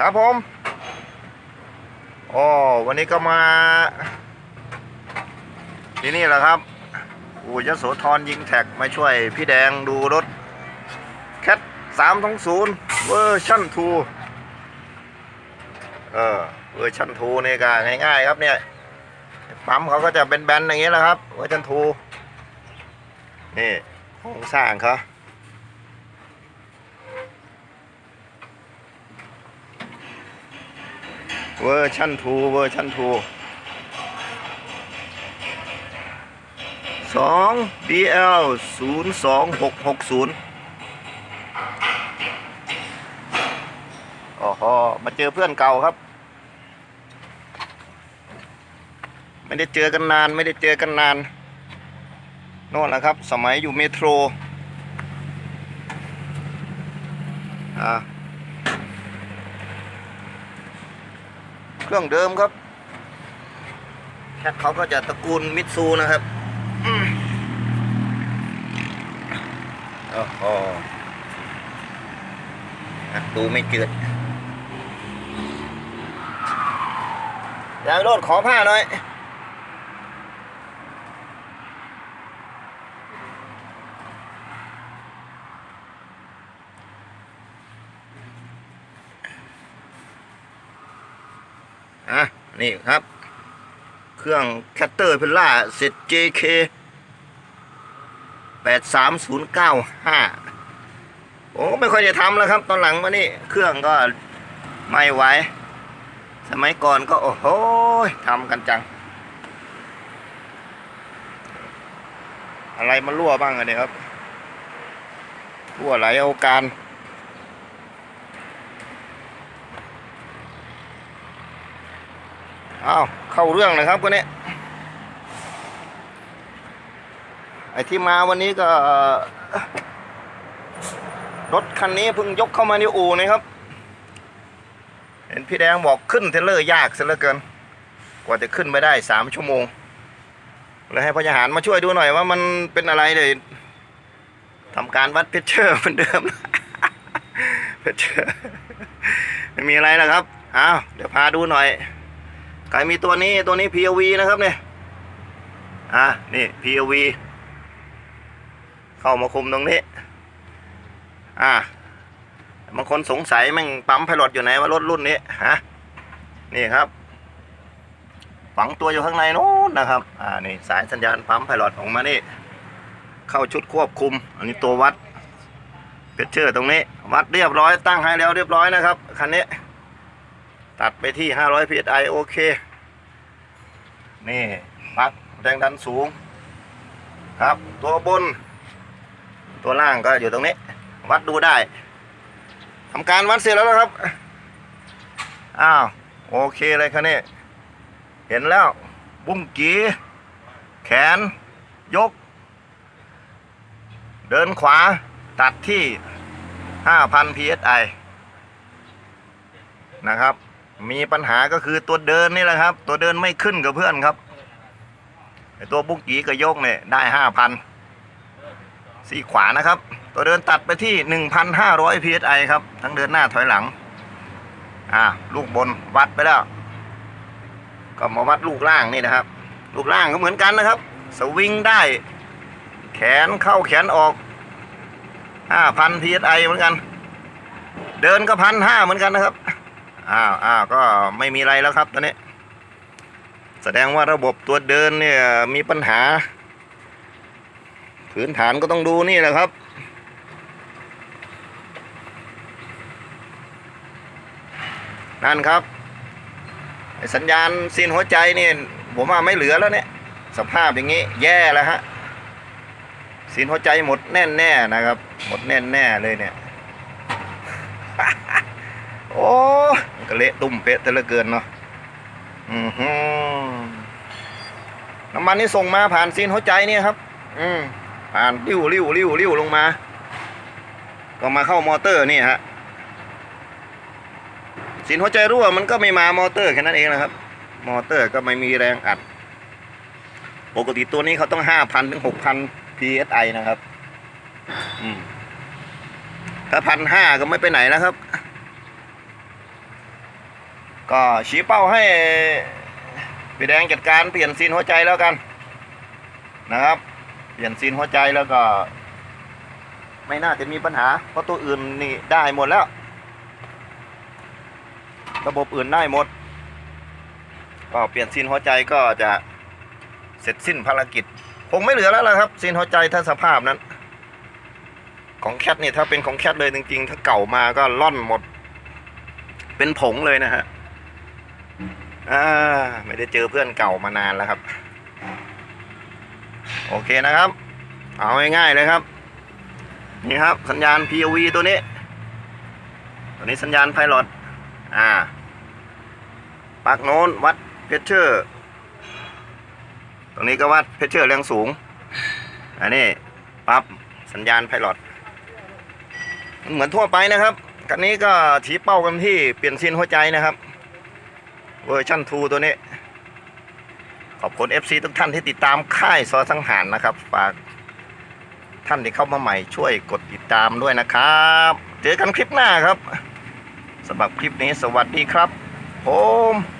ครับผมอ๋อวันนี้ก็มา ที่นี่แหละครับอู่ยโสธรยิงแท็กมาช่วยพี่แดงดูรถแคทสามทั้งศูนย์เวอร์ชั่นทูเออเวอร์ชั่นทูนี่ก็ง่ายๆครับเนี่ยปั๊มเขาก็จะเป็นแบนอย่างนี้แหละครับ เวอร์ชันทูนี่โครงสร้างเขา เวอร์ชันทูเวอร์ชันทูสอง DL ศูนย์สองหกหกศูนย์โอ้โหมาเจอเพื่อนเก่าครับ ไม่ได้เจอกันนานไม่ได้เจอกันนานโน่นแหละครับ สมัยอยู่เมโทรอ่า เครื่องเดิมครับแคทเขาก็จะตระกูลมิตซูนะครับอืมโอ้โหดูไม่เจืดยายโรดขอผ้าหน่อย อะ นี่ครับ เครื่องแคตเตอร์เพลล่าเสร็จ JK 83095ผมก็ไม่ค่อยจะทำแล้วครับ ตอนหลังมานี่เครื่องก็ไม่ไหวสมัยก่อนก็โอ้โหทำกันจัง อะไรมารั่วบ้างอะเนี่ยครับรั่วไหลเอาการ อ้าวเข้าเรื่องเลยครับคนนี้ไอ้ที่มาวันนี้ก็รถคันนี้เพิ่งยกเข้ามาในอู่นะครับ เห็นพี่แดงบอกขึ้นเทเลอร์ยากซะเหลือเกิน กว่าจะขึ้นไปได้สามชั่วโมงเลยให้พยาหารมาช่วยดูหน่อยว่ามันเป็นอะไรเลยทำการวัดเพชเชอร์เหมือนเดิมเพชเชอร์ไม่มีอะไรนะครับอ้าวเดี๋ยวพาดูหน่อย ใครมีตัวนี้ตัวนี้ POV นะครับเนี่ยอะนี่ POV เข้ามาคุมตรงนี้ อะบางคนสงสัยแมันปั๊มไพลอตอยู่ไหนว่ารถรุ่นนี้ฮะนี่ครับฝังตัวอยู่ข้างในนู้นนะครับ อ่า นี่สายสัญญาณปั๊มไพลอตออกมานี่ เข้าชุดควบคุม อันนี้ตัววัดเพชเชอร์ตรงนี้ วัดเรียบร้อยตั้งให้แล้วเรียบร้อยนะครับ คันนี้ ตัดไปที่ 500 psi โอเค นี่ปลั๊กแรงดันสูง ครับ ตัวบน ตัวล่างก็อยู่ตรงนี้ วัดดูได้ทำการวัดเสร็จแล้วนะครับ อ้าว โอเคเลยครับนี่เห็นแล้ว บุ้งกีแขน ยก เดินขวาตัดที่ 5,000 psi นะครับ มีปัญหาก็คือตัวเดินนี่แหละครับ ตัวเดินไม่ขึ้นกับเพื่อนครับไอตัวบุ้งกีกับยกเนี่ยได้ห้าพันสี่ขวานะครับ ตัวเดินตัดไปที่หนึ่งพันห้าร้อยพีไอครับ ทั้งเดินหน้าถอยหลัง อ่า ลูกบนวัดไปแล้ว ก็มาวัดลูกล่างนี่นะครับ ลูกล่างก็เหมือนกันนะครับ สวิงได้ แขนเข้าแขนออกห้าพันพีไอเหมือนกัน เดินก็พันห้าเหมือนกันนะครับ อ้าวอ้าวก็ไม่มีอะไรแล้วครับตอนนี้ แสดงว่าระบบตัวเดินเนี่ยมีปัญหาพื้นฐานก็ต้องดูนี่แหละครับ นั่นครับสัญญาณซีนหัวใจนี่ผมว่าไม่เหลือแล้วเนี่ย สภาพอย่างนี้แย่แล้วฮะซีนหัวใจหมดแน่แน่นะครับ หมดแน่แน่เลยเนี่ย โอ้ ก็เละตุ้มเป๊ะแต่ละเกินเนาะอือหือน้ำมันนี่ส่งมาผ่านซีนหัวใจเนี่ยครับ อืมผ่านริ้วริ้วริ้วริ้วลงมา ก็มาเข้ามอเตอร์นี่ฮะซีนหัวใจรั่วมันก็ไม่มามอเตอร์แค่นั้นเองนะครับ มอเตอร์ก็ไม่มีแรงอัด ปกติตัวนี้เขาต้องห้าพันถึงหกพัน psi นะครับ อืมถ้าพันห้าก็ไม่ไปไหนนะครับ ก็ชี้เป้าให้พี่แดงจัดการเปลี่ยนซีนหัวใจแล้วกัน นะครับ เปลี่ยนซีนหัวใจแล้วก็ ไม่น่าจะมีปัญหา เพราะตัวอื่นนี่ได้หมดแล้ว ระบบอื่นได้หมด ก็เปลี่ยนซีนหัวใจก็จะเสร็จสิ้นภารกิจ คงไม่เหลือแล้วล่ะครับซีนหัวใจถ้าสภาพนั้น ของแคทนี่ถ้าเป็นของแคทเลยจริงๆ ถ้าเก่ามาก็ล่อนหมด เป็นผงเลยนะฮะ อ่าไม่ได้เจอเพื่อนเก่ามานานแล้วครับ โอเคนะครับ เอาง่ายๆเลยครับ นี่ครับสัญญาณ POV ตัวนี้ ตัวนี้สัญญาณไพลอตอ่าปากโน้นวัดเพชเชอร์ตรงนี้ก็วัดเพชเชอร์แรงสูง อันนี้ปั๊บสัญญาณไพลอตเหมือนทั่วไปนะครับกันนี้ก็ชี้เป้ากันที่เปลี่ยนซีนหัวใจนะครับ เวอร์ชั่น 2 ตัวนี้ ขอบคุณ FC ทุกท่านที่ติดตามค่ายซอสังหารนะครับ ฝากท่านที่เข้ามาใหม่ช่วยกดติดตามด้วยนะครับ เจอกันคลิปหน้าครับสำหรับคลิปนี้สวัสดีครับผม